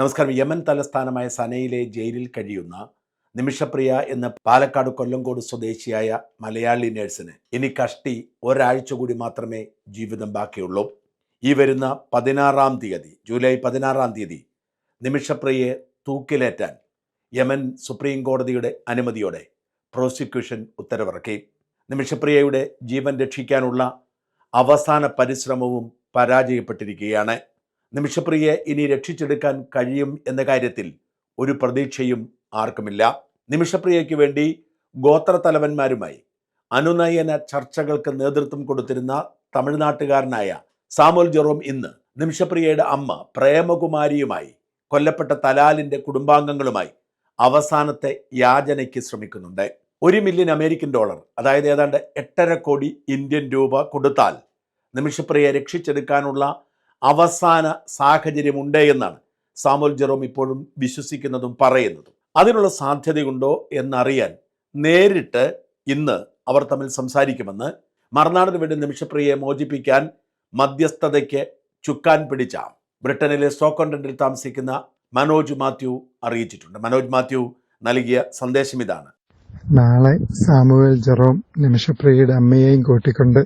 നമസ്കാരം. യമൻ തലസ്ഥാനമായ സനയിലെ ജയിലിൽ കഴിയുന്ന നിമിഷപ്രിയ എന്ന പാലക്കാട് കൊല്ലങ്കോട് സ്വദേശിയായ മലയാളി നേഴ്സിന് ഇനി കഷ്ടി ഒരാഴ്ച കൂടി മാത്രമേ ജീവിതം ബാക്കിയുള്ളൂ. ഈ വരുന്ന പതിനാറാം തീയതി ജൂലൈ പതിനാറാം തീയതി നിമിഷപ്രിയയെ തൂക്കിലേറ്റാൻ യമൻ സുപ്രീം കോടതിയുടെ അനുമതിയോടെ പ്രോസിക്യൂഷൻ ഉത്തരവിറക്കി. നിമിഷപ്രിയയുടെ ജീവൻ രക്ഷിക്കാനുള്ള അവസാന പരിശ്രമവും പരാജയപ്പെട്ടിരിക്കുകയാണ്. നിമിഷപ്രിയയെ ഇനി രക്ഷിച്ചെടുക്കാൻ കഴിയും എന്ന കാര്യത്തിൽ ഒരു പ്രതീക്ഷയും ആർക്കുമില്ല. നിമിഷപ്രിയയ്ക്ക് വേണ്ടി ഗോത്രത്തലവന്മാരുമായി അനുനയന ചർച്ചകൾക്ക് നേതൃത്വം കൊടുത്തിരുന്ന തമിഴ്നാട്ടുകാരനായ സാമുൽ ജെറോം ഇന്ന് നിമിഷപ്രിയയുടെ അമ്മ പ്രേമകുമാരിയുമായി കൊല്ലപ്പെട്ട തലാലിന്റെ കുടുംബാംഗങ്ങളുമായി അവസാനത്തെ യാചനയ്ക്ക് ശ്രമിക്കുന്നുണ്ട്. ഒരു മില്യൺ അമേരിക്കൻ ഡോളർ അതായത് ഏതാണ്ട് എട്ടര കോടി ഇന്ത്യൻ രൂപ കൊടുത്താൽ നിമിഷപ്രിയെ രക്ഷിച്ചെടുക്കാനുള്ള അവസാന സാഹചര്യമുണ്ട് എന്നാണ് സാമുൽ ജെറോം ഇപ്പോഴും വിശ്വസിക്കുന്നതും പറയുന്നതും. അതിനുള്ള സാധ്യതയുണ്ടോ എന്നറിയാൻ നേരിട്ട് ഇന്ന് അവർ തമ്മിൽ സംസാരിക്കുമെന്ന് മറുനാടിന് വേണ്ടി നിമിഷപ്രിയയെ മോചിപ്പിക്കാൻ മധ്യസ്ഥതയ്ക്ക് ചുക്കാൻ പിടിച്ച ബ്രിട്ടനിലെ സ്റ്റോക്കണ്ടന്റിൽ താമസിക്കുന്ന മനോജ് മാത്യു അറിയിച്ചിട്ടുണ്ട്. മനോജ് മാത്യു നൽകിയ സന്ദേശം ഇതാണ്. നാളെ സാമുവേൽ ജെറോം നിമിഷപ്രിയയുടെ അമ്മയെയും കൂട്ടിക്കൊണ്ട്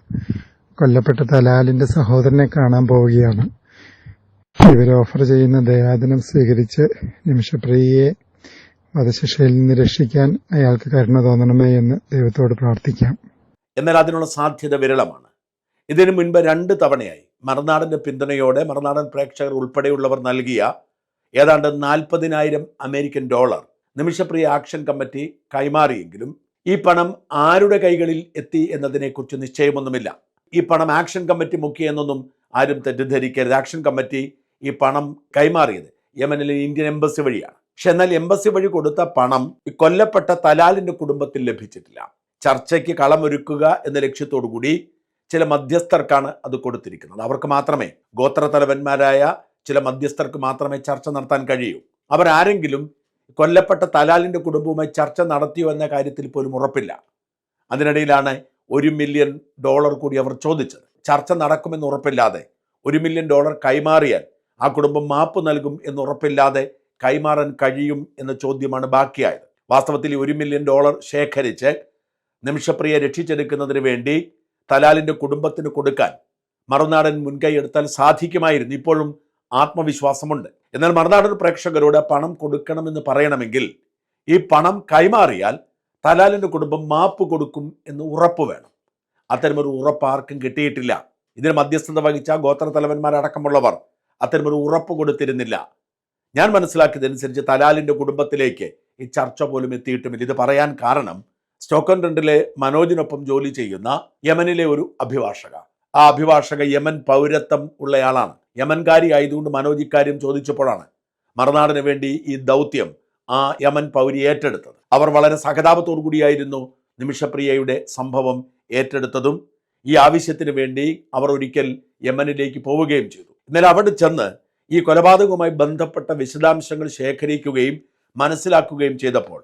കൊല്ലപ്പെട്ട തലാലിന്റെ സഹോദരനെ കാണാൻ പോവുകയാണ്. ഇവർ ഓഫർ ചെയ്യുന്ന ദയാദിനം സ്വീകരിച്ച് നിമിഷപ്രിയയെ വധശിക്ഷയിൽ നിന്ന് രക്ഷിക്കാൻ അയാൾക്ക് കരുണ തോന്നണമേ എന്ന് ദൈവത്തോട് പ്രാർത്ഥിക്കാം. എന്നാൽ അതിനുള്ള സാധ്യത വിരളമാണ്. ഇതിനു മുൻപ് രണ്ട് തവണയായി മറുനാടന്റെ പിന്തുണയോടെ മറുനാടൻ പ്രേക്ഷകർ ഉൾപ്പെടെയുള്ളവർ നൽകിയ ഏതാണ്ട് നാൽപ്പതിനായിരം American dollar Nimishapriya action committee കൈമാറിയെങ്കിലും ഈ പണം ആരുടെ കൈകളിൽ എത്തി എന്നതിനെക്കുറിച്ച് നിശ്ചയമൊന്നുമില്ല. ഈ പണം ആക്ഷൻ കമ്മിറ്റി മുക്കിയെന്നൊന്നും ആരും തെറ്റിദ്ധരിക്കരുത്. ആക്ഷൻ കമ്മിറ്റി ഈ പണം കൈമാറിയത് യമനിലെ ഇന്ത്യൻ എംബസി വഴിയാണ്. പക്ഷെ എന്നാൽ എംബസി വഴി കൊടുത്ത പണം ഈ കൊല്ലപ്പെട്ട തലാലിന്റെ കുടുംബത്തിൽ ലഭിച്ചിട്ടില്ല. ചർച്ചയ്ക്ക് കളമൊരുക്കുക എന്ന ലക്ഷ്യത്തോടു കൂടി ചില മധ്യസ്ഥർക്കാണ് അത് കൊടുത്തിരിക്കുന്നത്. അവർക്ക് മാത്രമേ ഗോത്ര തലവന്മാരായ ചില മധ്യസ്ഥർക്ക് മാത്രമേ ചർച്ച നടത്താൻ കഴിയൂ. അവരാരെങ്കിലും കൊല്ലപ്പെട്ട തലാലിന്റെ കുടുംബവുമായി ചർച്ച നടത്തിയോ എന്ന കാര്യത്തിൽ പോലും ഉറപ്പില്ല. അതിനിടയിലാണ് ഒരു മില്യൺ ഡോളർ കൂടി അവർ ചോദിച്ചത് ചർച്ച നടക്കുമെന്ന് ഉറപ്പില്ലാതെ ഒരു മില്യൺ ഡോളർ കൈമാറിയാൽ ആ കുടുംബം മാപ്പ് നൽകും എന്ന് ഉറപ്പില്ലാതെ കൈമാറാൻ കഴിയും എന്ന ചോദ്യമാണ് ബാക്കിയായത്. വാസ്തവത്തിൽ ഒരു മില്യൺ ഡോളർ ശേഖരിച്ച് നിമിഷപ്രിയെ രക്ഷിച്ചെടുക്കുന്നതിന് വേണ്ടി തലാലിന്റെ കുടുംബത്തിന് കൊടുക്കാൻ മറുനാടൻ മുൻകൈ എടുത്താൽ സാധിക്കുമായിരുന്നു. ഇപ്പോഴും ആത്മവിശ്വാസമുണ്ട്. എന്നാൽ മറുനാടൻ പ്രേക്ഷകരോട് പണം കൊടുക്കണമെന്ന് പറയണമെങ്കിൽ ഈ പണം കൈമാറിയാൽ തലാലിന്റെ കുടുംബം മാപ്പ് കൊടുക്കും എന്ന് ഉറപ്പ് വേണം. അത്തരമൊരു ഉറപ്പ് ആർക്കും കിട്ടിയിട്ടില്ല. ഇതിന് മധ്യസ്ഥത വഹിച്ച ഗോത്ര തലവന്മാരടക്കമുള്ളവർ അത്തരമൊരു ഉറപ്പ് കൊടുത്തിരുന്നില്ല. ഞാൻ മനസ്സിലാക്കിയതനുസരിച്ച് തലാലിന്റെ കുടുംബത്തിലേക്ക് ഈ ചർച്ച പോലും എത്തിയിട്ടുമില്ല. ഇത് പറയാൻ കാരണം സ്റ്റോക്കൺ രണ്ടിലെ മനോജിനൊപ്പം ജോലി ചെയ്യുന്ന യമനിലെ ഒരു അഭിഭാഷക. ആ അഭിഭാഷക യമൻ പൗരത്വം ഉള്ളയാളാണ്. യമൻകാരി ആയതുകൊണ്ട് മനോജ് ഇക്കാര്യം ചോദിച്ചപ്പോഴാണ് മറുനാടിന് വേണ്ടി ഈ ദൗത്യം ആ യമൻ പൗരി ഏറ്റെടുത്തത്. അവർ വളരെ സഹതാപത്തോടു കൂടിയായിരുന്നു നിമിഷപ്രിയയുടെ സംഭവം ഏറ്റെടുത്തതും ഈ ആവശ്യത്തിന് വേണ്ടി അവർ ഒരിക്കൽ യമനിലേക്ക് പോവുകയും ചെയ്തു. എന്നാൽ അവിടെ ചെന്ന് ഈ കൊലപാതകവുമായി ബന്ധപ്പെട്ട വിശദാംശങ്ങൾ ശേഖരിക്കുകയും മനസ്സിലാക്കുകയും ചെയ്തപ്പോൾ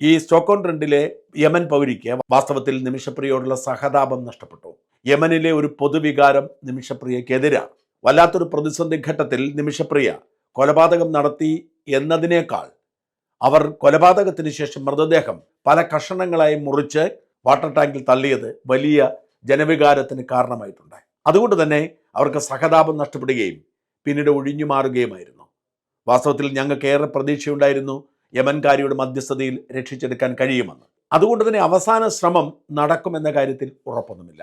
ഈ സ്റ്റോക്കോൺ ട്രണ്ടിലെ യമൻ പൗരിക്ക് വാസ്തവത്തിൽ നിമിഷപ്രിയയോടുള്ള സഹതാപം നഷ്ടപ്പെട്ടു. യമനിലെ ഒരു പൊതുവികാരം നിമിഷപ്രിയക്കെതിരാണ്. വല്ലാത്തൊരു പ്രതിസന്ധി ഘട്ടത്തിൽ നിമിഷപ്രിയ കൊലപാതകം നടത്തി എന്നതിനേക്കാൾ അവർ കൊലപാതകത്തിന് ശേഷം മൃതദേഹം പല കഷണങ്ങളായി മുറിച്ച് വാട്ടർ ടാങ്കിൽ തള്ളിയത് വലിയ ജനവികാരത്തിന് കാരണമായിട്ടുണ്ട് അതുകൊണ്ട് തന്നെ അവർക്ക് സഹതാപം നഷ്ടപ്പെടുകയും പിന്നീട് ഒഴിഞ്ഞു മാറുകയുമായിരുന്നു. വാസ്തവത്തിൽ ഞങ്ങൾക്ക് ഏറെ പ്രതീക്ഷയുണ്ടായിരുന്നു യമൻകാരിയുടെ മധ്യസ്ഥതയിൽ രക്ഷിച്ചെടുക്കാൻ കഴിയുമെന്ന്. അതുകൊണ്ട് തന്നെ അവസാന ശ്രമം നടക്കുമെന്ന കാര്യത്തിൽ ഉറപ്പൊന്നുമില്ല.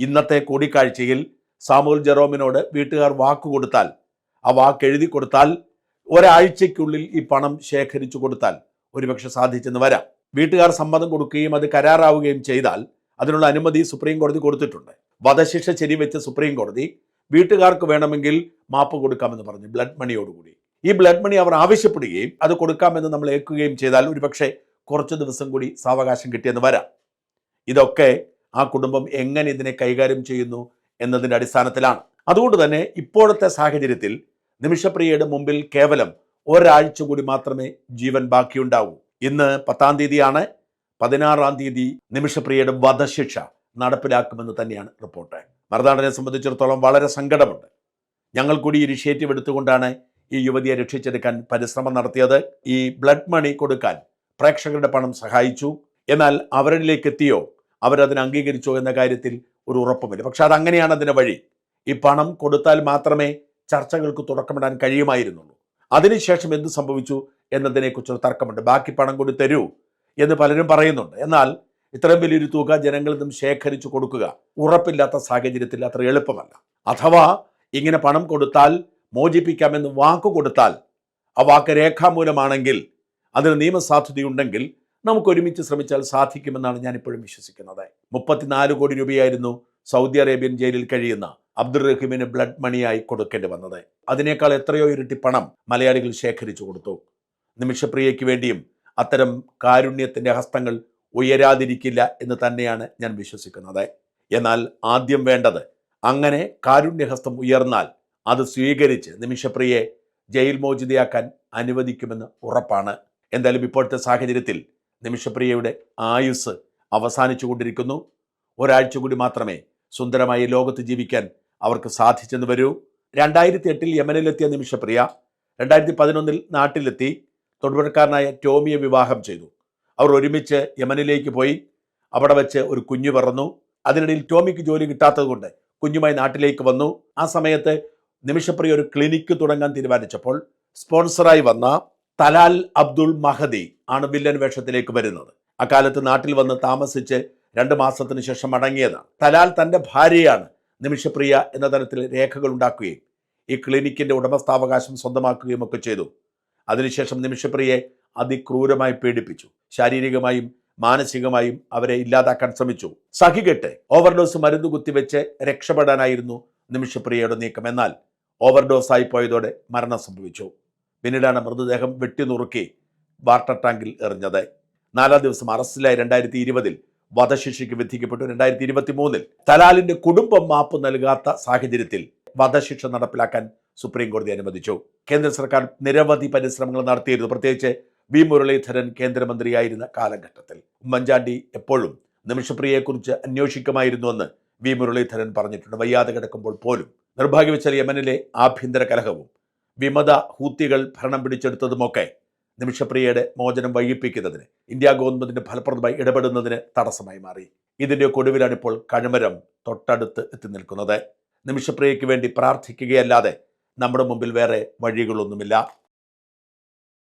ഇന്നത്തെ കൂടിക്കാഴ്ചയിൽ സാമുൽ ജെറോമിനോട് വീട്ടുകാർ വാക്കുകൊടുത്താൽ ആ വാക്ക് എഴുതി കൊടുത്താൽ ഒരാഴ്ചയ്ക്കുള്ളിൽ ഈ പണം ശേഖരിച്ചു കൊടുത്താൽ ഒരുപക്ഷെ സാധിച്ചെന്ന് വരാം. വീട്ടുകാർ സമ്മതം കൊടുക്കുകയും അത് കരാറാവുകയും ചെയ്താൽ അതിനുള്ള അനുമതി സുപ്രീം കോടതി കൊടുത്തിട്ടുണ്ട്. വധശിക്ഷ ശരിവെച്ച സുപ്രീം കോടതി വീട്ടുകാർക്ക് വേണമെങ്കിൽ മാപ്പ് കൊടുക്കാമെന്ന് പറഞ്ഞു ബ്ലഡ് മണിയോടുകൂടി. ഈ ബ്ലഡ് മണി അവർ ആവശ്യപ്പെടുകയും അത് കൊടുക്കാമെന്ന് നമ്മൾ ഏൽക്കുകയും ചെയ്താൽ ഒരുപക്ഷെ കുറച്ച് ദിവസം കൂടി സാവകാശം കിട്ടിയെന്ന് വരാം. ഇതൊക്കെ ആ കുടുംബം എങ്ങനെ ഇതിനെ കൈകാര്യം ചെയ്യുന്നു എന്നതിന്റെ അടിസ്ഥാനത്തിലാണ്. അതുകൊണ്ട് തന്നെ ഇപ്പോഴത്തെ സാഹചര്യത്തിൽ നിമിഷപ്രിയയുടെ മുമ്പിൽ കേവലം ഒരാഴ്ച കൂടി മാത്രമേ ജീവൻ ബാക്കിയുണ്ടാവൂ. ഇന്ന് പത്താം തീയതിയാണ്. പതിനാറാം തീയതി നിമിഷപ്രിയയുടെ വധശിക്ഷ നടപ്പിലാക്കുമെന്ന് തന്നെയാണ് റിപ്പോർട്ട്. മറുനാടനെ സംബന്ധിച്ചിടത്തോളം വളരെ സങ്കടമുണ്ട്. ഞങ്ങൾ കൂടി ഇനിഷ്യേറ്റീവ് എടുത്തുകൊണ്ടാണ് ഈ യുവതിയെ രക്ഷിച്ചെടുക്കാൻ പരിശ്രമം നടത്തിയത്. ഈ ബ്ലഡ് മണി കൊടുക്കാൻ പ്രേക്ഷകരുടെ പണം സഹായിച്ചു. എന്നാൽ അവരിലേക്ക് എത്തിയോ? അവരതിനെ അംഗീകരിച്ചോ എന്ന കാര്യത്തിൽ ഒരു ഉറപ്പുമില്ല. പക്ഷെ അതങ്ങനെയാണ് അതിന്റെ വഴി. ഈ പണം കൊടുത്താൽ മാത്രമേ ചർച്ചകൾക്ക് തുടക്കമിടാൻ കഴിയുമായിരുന്നുള്ളൂ. അതിനുശേഷം എന്ത് സംഭവിച്ചു എന്നതിനെക്കുറിച്ചൊരു തർക്കമുണ്ട്. ബാക്കി പണം കൂടി തരൂ എന്ന് പലരും പറയുന്നുണ്ട്. എന്നാൽ ഇത്രയും വലിയൊരു തുക ജനങ്ങളിൽ നിന്നും ശേഖരിച്ചു കൊടുക്കുക ഉറപ്പില്ലാത്ത സാഹചര്യത്തിൽ അത്ര എളുപ്പമല്ല. അഥവാ ഇങ്ങനെ പണം കൊടുത്താൽ മോചിപ്പിക്കാമെന്ന് വാക്ക് കൊടുത്താൽ ആ വാക്ക് രേഖാമൂലമാണെങ്കിൽ അതിന് നിയമസാധുതയുണ്ടെങ്കിൽ നമുക്ക് ഒരുമിച്ച് ശ്രമിച്ചാൽ സാധിക്കുമെന്നാണ് ഞാൻ ഇപ്പോഴും വിശ്വസിക്കുന്നത്. മുപ്പത്തിനാല് കോടി രൂപയായിരുന്നു സൗദി അറേബ്യൻ ജയിലിൽ കഴിയുന്ന അബ്ദുൾ റഹീമിന് ബ്ലഡ് മണിയായി കൊടുക്കേണ്ടി വന്നത്. അതിനേക്കാൾ എത്രയോ ഇരട്ടി പണം മലയാളികൾ ശേഖരിച്ചു കൊടുത്തു. നിമിഷപ്രിയയ്ക്ക് വേണ്ടിയും അത്തരം കാരുണ്യത്തിന്റെ ഹസ്തങ്ങൾ ഉയരാതിരിക്കില്ല എന്ന് തന്നെയാണ് ഞാൻ വിശ്വസിക്കുന്നത്. എന്നാൽ ആദ്യം വേണ്ടത് അങ്ങനെ കാരുണ്യഹസ്തം ഉയർന്നാൽ അത് സ്വീകരിച്ച് നിമിഷപ്രിയെ ജയിൽ മോചിതയാക്കാൻ അനുവദിക്കുമെന്ന് ഉറപ്പാണ്. എന്തായാലും ഇപ്പോഴത്തെ സാഹചര്യത്തിൽ നിമിഷപ്രിയയുടെ ആയുസ് അവസാനിച്ചു കൊണ്ടിരിക്കുന്നു ഒരാഴ്ച കൂടി മാത്രമേ സുന്ദരമായി ലോകത്ത് ജീവിക്കാൻ അവർക്ക് സാധിച്ചെന്ന് വരൂ. രണ്ടായിരത്തി എട്ടിൽ യമനിലെത്തിയ നിമിഷപ്രിയ രണ്ടായിരത്തി പതിനൊന്നിൽ നാട്ടിലെത്തി തൊടുപുഴക്കാരനായ ടോമിയെ വിവാഹം ചെയ്തു. അവർ ഒരുമിച്ച് യമനിലേക്ക് പോയി. അവിടെ വെച്ച് ഒരു കുഞ്ഞു പിറന്നു. അതിനിടയിൽ ടോമിക്ക് ജോലി കിട്ടാത്തതുകൊണ്ട് കുഞ്ഞുമായി നാട്ടിലേക്ക് വന്നു. ആ സമയത്ത് നിമിഷപ്രിയ ഒരു ക്ലിനിക്ക് തുടങ്ങാൻ തീരുമാനിച്ചപ്പോൾ സ്പോൺസറായി വന്ന തലാൽ അബ്ദുൾ മഹദി ആണ് വില്ലൻ വേഷത്തിലേക്ക് വരുന്നത്. അക്കാലത്ത് നാട്ടിൽ വന്ന് താമസിച്ച് രണ്ട് മാസത്തിന് ശേഷം മടങ്ങിയതാണ്. തലാൽ തന്റെ ഭാര്യയാണ് നിമിഷപ്രിയ എന്ന തരത്തിൽ രേഖകൾ ഉണ്ടാക്കുകയും ഈ ക്ലിനിക്കിന്റെ ഉടമസ്ഥാവകാശം സ്വന്തമാക്കുകയും ഒക്കെ ചെയ്തു. അതിനുശേഷം നിമിഷപ്രിയയെ അതിക്രൂരമായി പീഡിപ്പിച്ചു. ശാരീരികമായും മാനസികമായും അവരെ ഇല്ലാതാക്കാൻ ശ്രമിച്ചു. സഹികെട്ട് ഓവർഡോസ് മരുന്ന് കുത്തിവെച്ച് രക്ഷപ്പെടാനായിരുന്നു നിമിഷപ്രിയയുടെ നീക്കം. എന്നാൽ ഓവർഡോസ് ആയി പോയതോടെ മരണം സംഭവിച്ചു. പിന്നീടാണ് മൃതദേഹം വെട്ടിനുറുക്കി വാട്ടർ ടാങ്കിൽ എറിഞ്ഞത്. നാലാം ദിവസം അറസ്റ്റിലായി രണ്ടായിരത്തി ഇരുപതിൽ വധശിക്ഷയ്ക്ക് വിധിക്കപ്പെട്ടു രണ്ടായിരത്തി ഇരുപത്തി മൂന്നിൽ തലാലിന്റെ കുടുംബം മാപ്പ് നൽകാത്ത സാഹചര്യത്തിൽ വധശിക്ഷ നടപ്പിലാക്കാൻ സുപ്രീം കോടതി അനുവദിച്ചു. കേന്ദ്ര സർക്കാർ നിരവധി പരിശ്രമങ്ങൾ നടത്തിയിരുന്നു. പ്രത്യേകിച്ച് വി മുരളീധരൻ കേന്ദ്രമന്ത്രിയായിരുന്ന കാലഘട്ടത്തിൽ. ഉമ്മൻചാണ്ടി എപ്പോഴും നിമിഷപ്രിയയെക്കുറിച്ച് അന്വേഷിക്കുമായിരുന്നുവെന്ന് വി മുരളീധരൻ പറഞ്ഞിട്ടുണ്ട്. വയ്യാതെ കിടക്കുമ്പോൾ പോലും നിർഭാഗ്യവശാൽ യമനിലെ ആഭ്യന്തര കലഹവും വിമത ഹൂത്തികൾ ഭരണം പിടിച്ചെടുത്തതുമൊക്കെ നിമിഷപ്രിയയുടെ മോചനം വൈകിപ്പിക്കുന്നതിന് ഇന്ത്യ ഗവൺമെന്റിന് ഫലപ്രദമായി ഇടപെടുന്നതിന് തടസ്സമായി മാറി. ഇതിന്റെ ഒടുവിലാണ് ഇപ്പോൾ കഴമരം തൊട്ടടുത്ത് എത്തി നിൽക്കുന്നത്. നിമിഷപ്രിയയ്ക്ക് വേണ്ടി പ്രാർത്ഥിക്കുകയല്ലാതെ നമ്മുടെ മുമ്പിൽ വേറെ വഴികളൊന്നുമില്ല.